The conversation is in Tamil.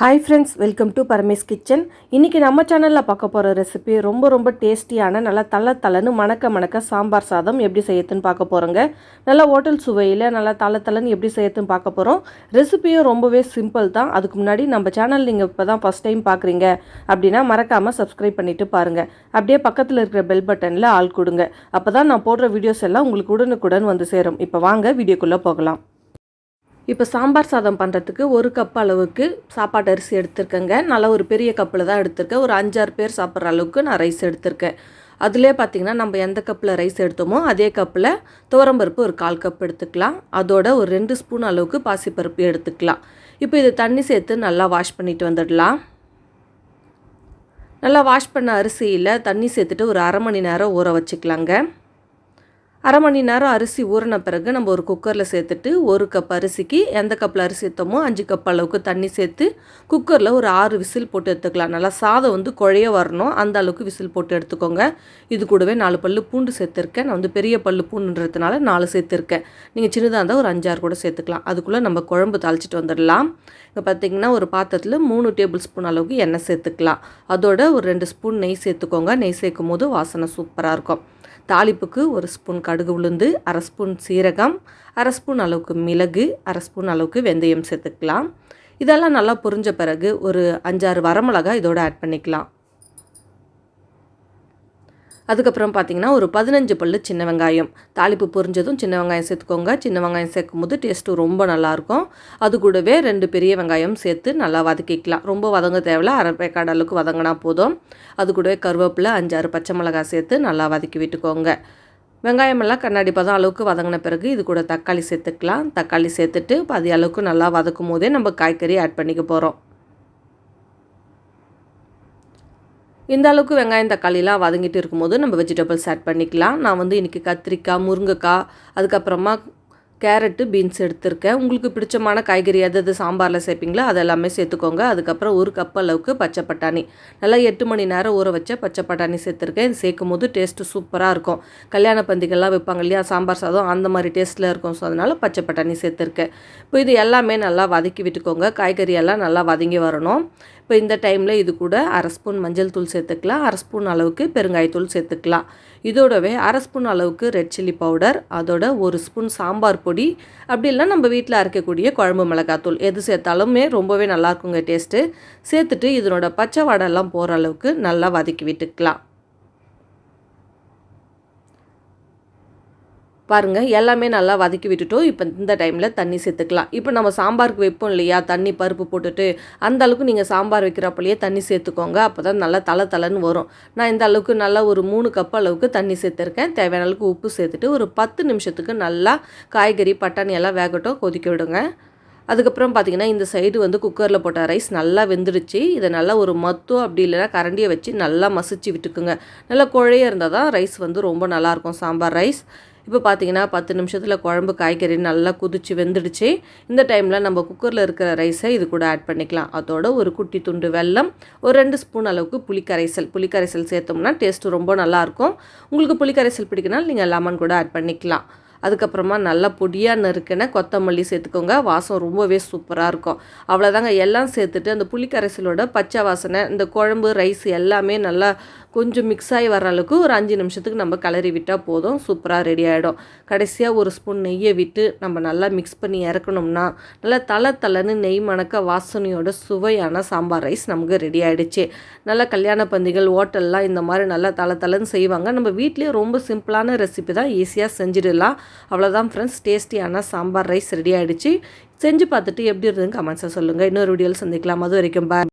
Hi friends welcome to Paramesh kitchen இன்றைக்கி நம்ம சேனலில் பார்க்க போகிற ரெசிபி ரொம்ப ரொம்ப டேஸ்டியான நல்லா தலை தலைன்னு மணக்க மணக்க சாம்பார் சாதம் எப்படி செய்யறதுன்னு பார்க்க போகிறோங்க நல்லா ஹோட்டல் சுவையில் நல்லா தலை தலைன்னு எப்படி செய்யறதுன்னு பார்க்க போகிறோம் ரெசிபியும் ரொம்பவே சிம்பிள் தான். அதுக்கு முன்னாடி நம்ம சேனல் நீங்கள் இப்போ தான் ஃபஸ்ட் டைம் பார்க்குறீங்க அப்படின்னா மறக்காமல் சப்ஸ்கிரைப் பண்ணிவிட்டு பாருங்கள் அப்படியே பக்கத்தில் இருக்கிற பெல் பட்டனில் ஆள் கொடுங்க. அப்போ தான் நான் போடுற வீடியோஸ் எல்லாம் உங்களுக்கு உடனுக்குடன் வந்து சேரும். இப்போ வாங்க வீடியோக்குள்ளே போகலாம். இப்போ சாம்பார் சாதம் பண்ணுறதுக்கு ஒரு கப் அளவுக்கு சாப்பாட்டு அரிசி எடுத்திருக்கேங்க. நல்லா ஒரு பெரிய கப்பில் தான் எடுத்திருக்கேன். ஒரு அஞ்சாறு பேர் சாப்பிட்ற அளவுக்கு நான் ரைஸ் எடுத்திருக்கேன். அதிலே பார்த்திங்கன்னா நம்ம எந்த கப்பில் ரைஸ் எடுத்தோமோ அதே கப்பில் துவரம்பருப்பு ஒரு கால் கப் எடுத்துக்கலாம். அதோட ஒரு ரெண்டு ஸ்பூன் அளவுக்கு பாசிப்பருப்பு எடுத்துக்கலாம். இப்போ இது தண்ணி சேர்த்து நல்லா வாஷ் பண்ணிட்டு வந்துடலாம். நல்லா வாஷ் பண்ண அரிசியில் தண்ணி சேர்த்துட்டு ஒரு அரை மணி நேரம் ஊற வச்சுக்கலாங்க. அரை மணி நேரம் அரிசி ஊறின பிறகு நம்ம ஒரு குக்கரில் சேர்த்துட்டு ஒரு கப் அரிசிக்கு எந்த கப்பில் அரிசி சேர்த்தோமோ அஞ்சு கப் அளவுக்கு தண்ணி சேர்த்து குக்கரில் ஒரு ஆறு விசில் போட்டு எடுத்துக்கலாம். நல்லா சாதம் வந்து குழைய வரணும். அந்த அளவுக்கு விசில் போட்டு எடுத்துக்கோங்க. இது கூடவே நாலு பல்லு பூண்டு சேர்த்துருக்கேன். நான் வந்து பெரிய பல்லு பூண்டுன்றதுனால நாலு சேர்த்துருக்கேன். நீங்கள் சின்னதாக இருந்தால் ஒரு அஞ்சாறு கூட சேர்த்துக்கலாம். அதுக்குள்ளே நம்ம குழம்பு தாளிச்சிட்டு வந்துடலாம். இப்போ பார்த்திங்கன்னா ஒரு பாத்திரத்தில் மூணு டேபிள் ஸ்பூன் அளவுக்கு எண்ணெய் சேர்த்துக்கலாம். அதோட ஒரு ரெண்டு ஸ்பூன் நெய் சேர்த்துக்கோங்க. நெய் சேர்க்கும் போது வாசனை சூப்பராக இருக்கும். தாளிப்புக்கு ஒரு ஸ்பூன் கடுகு உளுந்து அரை ஸ்பூன் சீரகம் அரை ஸ்பூன் அளவுக்கு மிளகு அரை ஸ்பூன் அளவுக்கு வெந்தயம் சேர்த்துக்கலாம். இதெல்லாம் நல்லா புரிஞ்ச பிறகு ஒரு அஞ்சாறு வரமிளகா இதோடு ஆட் பண்ணிக்கலாம். அதுக்கப்புறம் பார்த்தீங்கன்னா ஒரு பதினஞ்சு பல் சின்ன வெங்காயம். தாளிப்பு பொரிஞ்சதும் சின்ன வெங்காயம் சேர்த்துக்கோங்க. சின்ன வெங்காயம் சேர்க்கும் போது டேஸ்ட்டு ரொம்ப நல்லாயிருக்கும். அது கூடவே ரெண்டு பெரிய வெங்காயம் சேர்த்து நல்லா வதக்கிக்கலாம். ரொம்ப வதங்க தேவையில்ல. அரை பேக்காடு அளவுக்கு வதங்கினா போதும். அது கூடவே கருவேப்பிலை அஞ்சாறு பச்சை மிளகாய் சேர்த்து நல்லா வதக்கி விட்டுக்கோங்க. வெங்காயமெல்லாம் கண்ணாடி பதம் அளவுக்கு வதங்கின பிறகு இது கூட தக்காளி சேர்த்துக்கலாம். தக்காளி சேர்த்துட்டு பாதி அளவுக்கு நல்லா வதக்கும் போதே நம்ம காய்கறி ஆட் பண்ணிக்க போகிறோம் இந்த அளவுக்கு வெங்காயம் தக்காளிலாம் வதங்கிட்டு இருக்கும்போது நம்ம வெஜிடபிள்ஸ் ஆட் பண்ணிக்கலாம். நான் வந்து இன்றைக்கி கத்திரிக்காய் முருங்கைக்காய் அதுக்கப்புறமா கேரட்டு பீன்ஸ் எடுத்திருக்கேன். உங்களுக்கு பிடிச்சமான காய்கறி எது எது சாம்பாரில் சேர்ப்பீங்களோ அதெல்லாமே சேர்த்துக்கோங்க. அதுக்கப்புறம் ஒரு கப் அளவுக்கு பச்சை பட்டாணி. நல்லா எட்டு மணி நேரம் ஊற வச்ச பச்சை பட்டாணி சேர்த்துருக்கேன். சேர்க்கும் போது டேஸ்ட்டு சூப்பராக இருக்கும். கல்யாண பந்திகள்லாம் வைப்பாங்க இல்லையா சாம்பார் சாதம் அந்த மாதிரி டேஸ்ட்டில் இருக்கும். ஸோ அதனால் பச்சை பட்டாணி சேர்த்துருக்கேன். இப்போ இது எல்லாமே நல்லா வதக்கி விட்டுக்கோங்க. காய்கறி எல்லாம் நல்லா வதங்கி வரணும். இப்போ இந்த டைமில் இது கூட அரை ஸ்பூன் மஞ்சள் தூள் சேர்த்துக்கலாம். அரை ஸ்பூன் அளவுக்கு பெருங்காயத்தூள் சேர்த்துக்கலாம். இதோடவே அரை ஸ்பூன் அளவுக்கு ரெட் சில்லி பவுடர் அதோட ஒரு ஸ்பூன் சாம்பார் பொடி அப்படி இல்லைனா நம்ம வீட்டில் அரைக்கக்கூடிய குழம்பு மிளகாத்தூள் எது சேர்த்தாலுமே ரொம்பவே நல்லாயிருக்குங்க டேஸ்ட்டு சேர்த்துட்டு இதனோட பச்சை வாடெல்லாம் போகிற அளவுக்கு நல்லா வதக்கி விட்டுக்கலாம். பாருங்கள் எல்லாமே நல்லா வதக்கி விட்டுட்டோம். இப்போ இந்த டைமில் தண்ணி சேர்த்துக்கலாம். இப்போ நம்ம சாம்பாருக்கு வைப்போம் இல்லையா? தண்ணி பருப்பு போட்டுட்டு அந்த அளவுக்கு நீங்கள் சாம்பார் வைக்கிறப்பலையே தண்ணி சேர்த்துக்கோங்க. அப்போ தான் நல்லா தலை தலைன்னு வரும். நான் இந்த அளவுக்கு நல்லா ஒரு மூணு கப் அளவுக்கு தண்ணி சேர்த்துருக்கேன். தேவையான அளவுக்கு உப்பு சேர்த்துட்டு ஒரு பத்து நிமிஷத்துக்கு நல்லா காய்கறி பட்டாணி எல்லாம் வேகட்டும் கொதிக்க விடுங்க. அதுக்கப்புறம் பார்த்திங்கன்னா இந்த சைடு வந்து குக்கரில் போட்ட ரைஸ் நல்லா வெந்துடுச்சு இதை நல்லா ஒரு மத்தோ அப்படி இல்லைனா கரண்டியை வச்சு நல்லா மசிச்சு விட்டுக்குங்க. நல்லா குழைய இருந்தால் தான் ரைஸ் வந்து ரொம்ப நல்லாயிருக்கும் சாம்பார் ரைஸ் இப்போ பார்த்தீங்கன்னா பத்து நிமிஷத்தில் குழம்பு காய்கறி நல்லா குதிச்சு வெந்துடுச்சு. இந்த டைமில் நம்ம குக்கரில் இருக்கிற ரைஸை இது கூட ஆட் பண்ணிக்கலாம். அதோட ஒரு குட்டி துண்டு வெல்லம் ஒரு ரெண்டு ஸ்பூன் அளவுக்கு புளிக்கரைசல். புளிக்கரைசல் சேர்த்தோம்னா டேஸ்ட்டு ரொம்ப நல்லாயிருக்கும் உங்களுக்கு புளிக்கரைசல் பிடிக்கனாலும் நீங்கள் லெமன் கூட ஆட் பண்ணிக்கலாம். அதுக்கப்புறமா நல்லா பொடியாக நறுக்கின கொத்தமல்லி சேர்த்துக்கோங்க. வாசம் ரொம்பவே சூப்பராக இருக்கும். அவ்வளோதாங்க எல்லாம் சேர்த்துட்டு அந்த புளிக்கரைசலோட பச்சை வாசனை இந்த குழம்பு ரைஸ் எல்லாமே நல்லா கொஞ்சம் மிக்ஸ் ஆகி வர அளவுக்கு ஒரு அஞ்சு நிமிஷத்துக்கு நம்ம கலரி விட்டால் போதும். சூப்பராக ரெடி ஆகிடும் கடைசியாக ஒரு ஸ்பூன் நெய்யை விட்டு நம்ம நல்லா மிக்ஸ் பண்ணி இறக்கணும்னா நல்லா தலை தலைன்னு நெய் மணக்க வாசனையோட சுவையான சாம்பார் ரைஸ் நமக்கு ரெடி ஆகிடுச்சு நல்லா கல்யாண பந்திகள் ஹோட்டல்லாம் இந்த மாதிரி நல்லா தலை தலைன்னு செய்வாங்க. நம்ம வீட்லேயே ரொம்ப சிம்பிளான ரெசிபி தான். ஈஸியாக செஞ்சிடலாம். அவ்வளோதான் ஃப்ரெண்ட்ஸ் டேஸ்டியான சாம்பார் ரைஸ் ரெடி ஆகிடுச்சு செஞ்சு பார்த்துட்டு எப்படி இருந்ததுன்னு கமெண்ட்ஸை சொல்லுங்கள் இன்னொரு வீடியோவில் சந்திக்கலாம். அது வரைக்கும் பாய்